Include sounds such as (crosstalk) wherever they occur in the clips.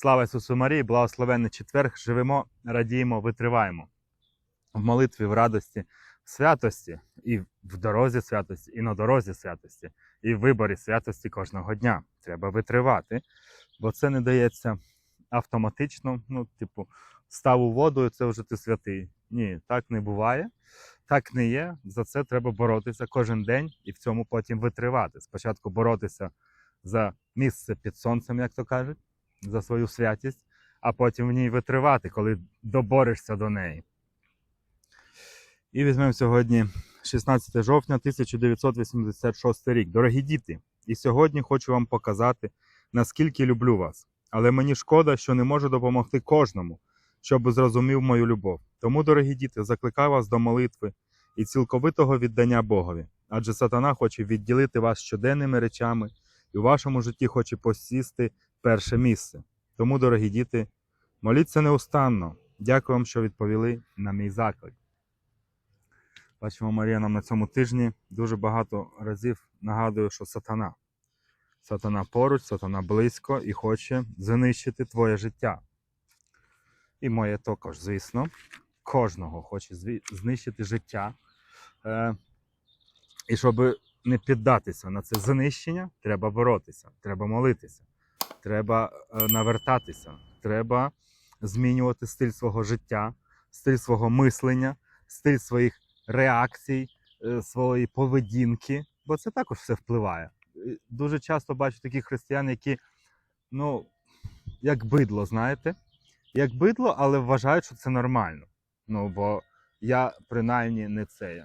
Слава Ісусу Марії, благословенний четверг, живемо, радіємо, витриваємо в молитві, в радості, в святості, і в дорозі святості, і на дорозі святості, і в виборі святості кожного дня. Треба витривати, бо це не дається автоматично. Ну, типу, став у воду, і це вже ти святий. Ні, так не буває. Так не є. За це треба боротися кожен день і в цьому потім витривати. Спочатку боротися за місце під сонцем, як то кажуть, за свою святість, а потім в ній витривати, коли доборешся до неї. І візьмемо сьогодні 16 жовтня 1986 рік. Дорогі діти, і сьогодні хочу вам показати, наскільки люблю вас. Але мені шкода, що не можу допомогти кожному, щоб зрозумів мою любов. Тому, дорогі діти, закликаю вас до молитви і цілковитого віддання Богові. Адже сатана хоче відділити вас щоденними речами і у вашому житті хоче посісти перше місце. Тому, дорогі діти, моліться неустанно. Дякую вам, що відповіли на мій заклик. Бачимо, Марія нам на цьому тижні дуже багато разів нагадує, що сатана. Сатана поруч, сатана близько і хоче знищити твоє життя. І моє також, звісно, кожного хоче знищити життя. Е, і щоб не піддатися на це знищення, треба боротися, треба молитися, треба е, навертатися, треба змінювати стиль свого життя, стиль свого мислення, стиль своїх реакцій, е, своєї поведінки, бо це також все впливає. Дуже часто бачу таких християн, які, ну, як бидло, знаєте, як бидло, але вважають, що це нормально. Ну, бо я принаймні не це.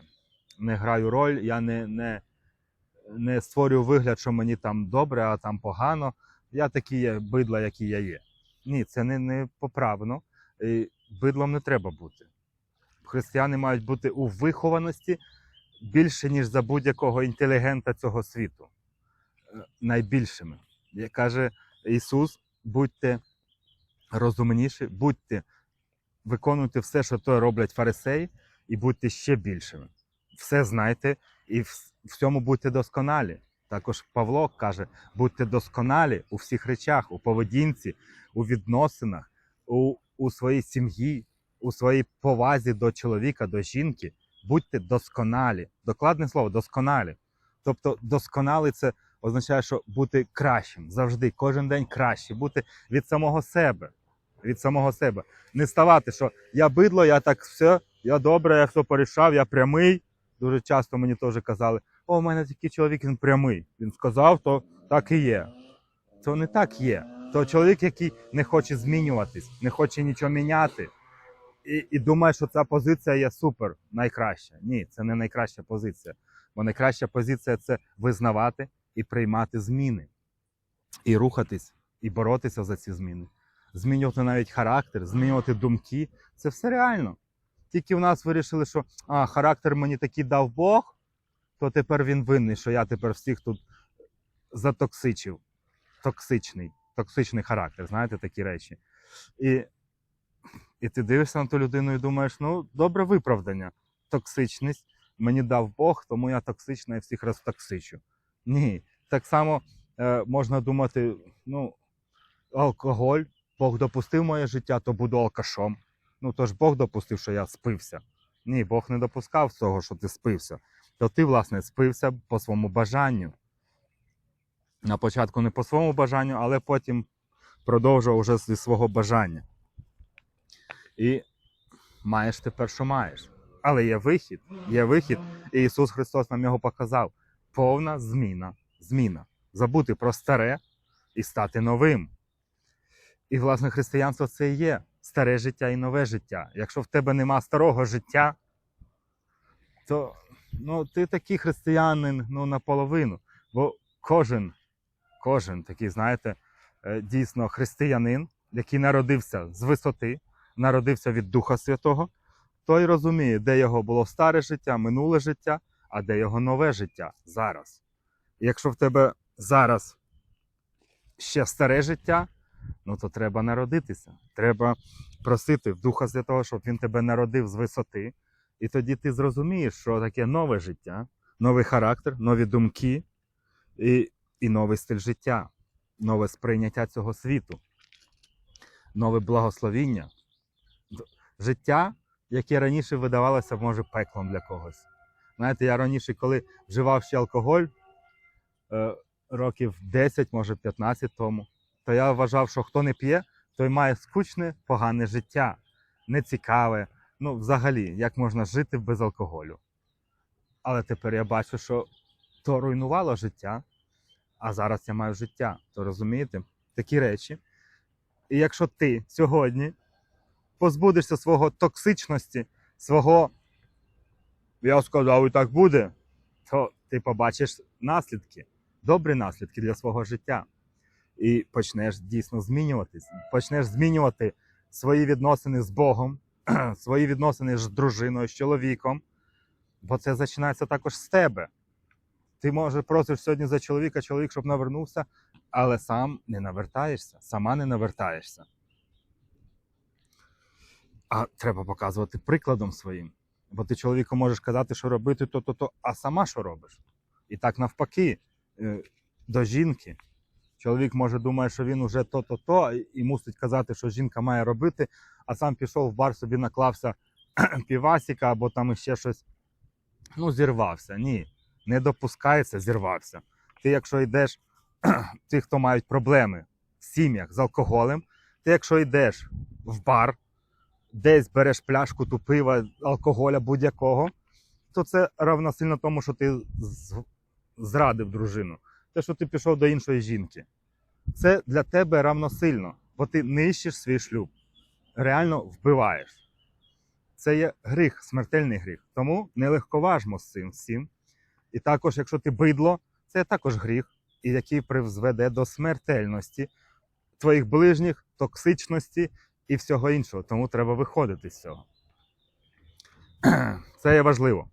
Не граю роль, я не, не, не створюю вигляд, що мені там добре, а там погано. Я такий є бидла, який я є. Ні, це не, не поправно. Бидлом не треба бути. Християни мають бути у вихованості більше, ніж за будь-якого інтелігента цього світу. Е, Найбільшими. Як каже Ісус, будьте розумніші, будьте, виконуйте все, що то роблять фарисеї, і будьте ще більшими. Все знайте і в в цьому будьте досконалі. Також Павло каже: будьте досконалі у всіх речах, у поведінці, у відносинах, у, у своїй сім'ї, у своїй повазі до чоловіка, до жінки. Будьте досконалі. Докладне слово досконалі. Тобто, досконалий це означає, що бути кращим завжди, кожен день краще, бути від самого себе. Від самого себе. Не ставати, що я бидло, я так все, я добре, я все порішав, я прямий. Дуже часто мені теж казали, о, у мене такий чоловік, він прямий. Він сказав, то так і є. То не так є. То чоловік, який не хоче змінюватись, не хоче нічого міняти, і, і думає, що ця позиція є супер, найкраща. Ні, це не найкраща позиція. Бо найкраща позиція це визнавати і приймати зміни, і рухатись, і боротися за ці зміни. Змінювати навіть характер, змінювати думки. Це все реально. Тільки в нас вирішили, що а, характер мені такий дав Бог, то тепер він винний, що я тепер всіх тут затоксичив. Токсичний, токсичний характер, знаєте, такі речі. І, і ти дивишся на ту людину і думаєш, ну, добре виправдання. Токсичність мені дав Бог, тому я токсична і всіх розтоксичу. Ні. Так само е, можна думати, ну, алкоголь, Бог допустив моє життя, то буду алкашом. Ну, то ж Бог допустив, що я спився. Ні, Бог не допускав цього, що ти спився. То ти, власне, спився по своєму бажанню. На початку не по своєму бажанню, але потім продовжував вже зі свого бажання. І маєш тепер, що маєш. Але є вихід, є вихід, і Ісус Христос нам його показав. Повна зміна. Зміна. Забути про старе і стати новим. І, власне, християнство це і є старе життя і нове життя. Якщо в тебе нема старого життя, то ну, ти такий християнин ну, наполовину. Бо кожен, кожен такий, знаєте, е, дійсно християнин, який народився з висоти, народився від Духа Святого, той розуміє, де його було старе життя, минуле життя, а де його нове життя зараз. Якщо в тебе зараз ще старе життя, ну то треба народитися. Треба просити в Духа Святого, щоб він тебе народив з висоти. І тоді ти зрозумієш, що таке нове життя, новий характер, нові думки і, і новий стиль життя, нове сприйняття цього світу. нове благословіння. Життя, яке раніше видавалося, може, пеклом для когось. Знаєте, я раніше, коли вживав ще алкоголь, е, років 10, може 15 тому, то я вважав, що хто не п'є, той має скучне, погане життя, нецікаве. Ну, взагалі, як можна жити без алкоголю. Але тепер я бачу, що то руйнувало життя, а зараз я маю життя. То розумієте? Такі речі. І якщо ти сьогодні позбудешся свого токсичності, свого я сказав, і так буде, то ти побачиш наслідки, добрі наслідки для свого життя. І почнеш дійсно змінюватись. Почнеш змінювати свої відносини з Богом, (clears throat) свої відносини з дружиною, з чоловіком. Бо це починається також з тебе. Ти може просиш сьогодні за чоловіка, чоловік, щоб навернувся, але сам не навертаєшся, сама не навертаєшся. А треба показувати прикладом своїм. Бо ти чоловіку можеш казати, що робити то-то-то, а сама що робиш? І так навпаки, е, до жінки. Чоловік може думає, що він уже то-то-то, і- і мусить казати, що жінка має робити, а сам пішов в бар, собі наклався (clears throat) півасіка або там іще щось. Ну, зірвався. Ні, не допускається, зірвався. Ти, якщо йдеш, (clears throat) ті, хто мають проблеми в сім'ях з алкоголем, ти, якщо йдеш в бар, десь береш пляшку ту пива, алкоголя будь-якого, то це равносильно тому, що ти зрадив дружину. Те, що ти пішов до іншої жінки. Це для тебе равносильно, бо ти нищиш свій шлюб, реально вбиваєш. Це є гріх, смертельний гріх. Тому не легковажмо з цим всім. І також, якщо ти бидло, це також гріх, який призведе до смертельності твоїх ближніх, токсичності і всього іншого. Тому треба виходити з цього. (clears throat) Це є важливо.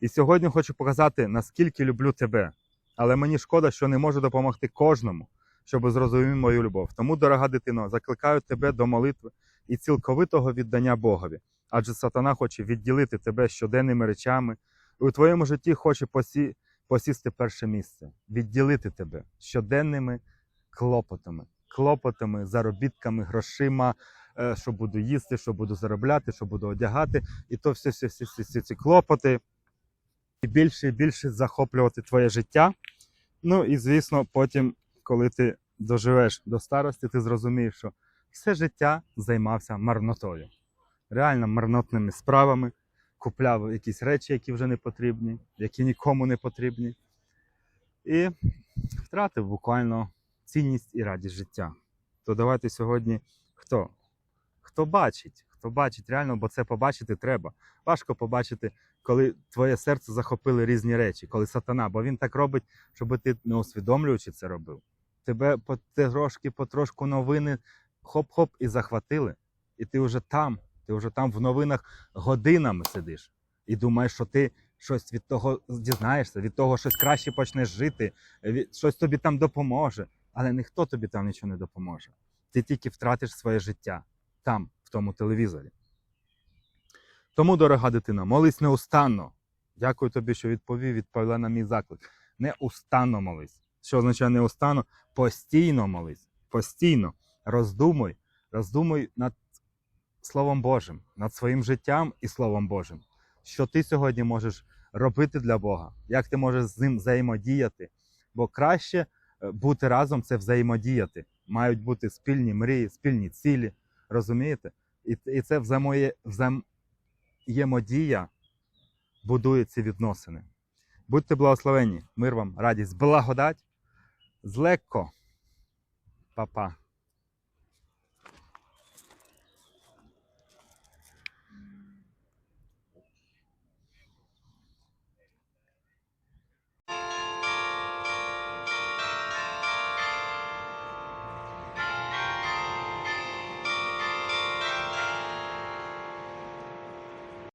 І сьогодні хочу показати, наскільки люблю тебе. Але мені шкода, що не можу допомогти кожному, щоб зрозумів мою любов. Тому, дорога дитино, закликаю тебе до молитви і цілковитого віддання Богові. Адже сатана хоче відділити тебе щоденними речами, і у твоєму житті хоче посі... посісти перше місце, відділити тебе щоденними клопотами, клопотами, заробітками, грошима, е, що буду їсти, що буду заробляти, що буду одягати, і то всі, всі, всі, всі, всі ці клопоти, і більше і більше захоплювати твоє життя. Ну і звісно, потім, коли ти доживеш до старості, ти зрозумієш, що все життя займався марнотою, реально марнотними справами, купляв якісь речі, які вже не потрібні, які нікому не потрібні, і втратив буквально цінність і радість життя. То давайте сьогодні хто? Хто бачить, хто бачить реально, бо це побачити треба. Важко побачити, коли твоє серце захопили різні речі, коли сатана, бо він так робить, щоб ти не усвідомлюючи це робив. Тебе потрошки, потрошку новини хоп-хоп і захватили. І ти вже там, ти вже там в новинах годинами сидиш і думаєш, що ти щось від того дізнаєшся, від того щось краще почнеш жити, щось тобі там допоможе. Але ніхто тобі там нічого не допоможе. Ти тільки втратиш своє життя там, в тому телевізорі. Тому, дорога дитина, молись неустанно. Дякую тобі, що відповів, відповіла на мій заклик. Неустанно молись. Що означає неустанно? Постійно молись. Постійно роздумуй, роздумуй над Словом Божим, над своїм життям і Словом Божим. Що ти сьогодні можеш робити для Бога, як ти можеш з ним взаємодіяти. Бо краще е, бути разом це взаємодіяти. Мають бути спільні мрії, спільні цілі. Розумієте? І, і це взаємодія будує ці відносини. Будьте благословені, мир вам, радість, благодать, злеко. Па-па.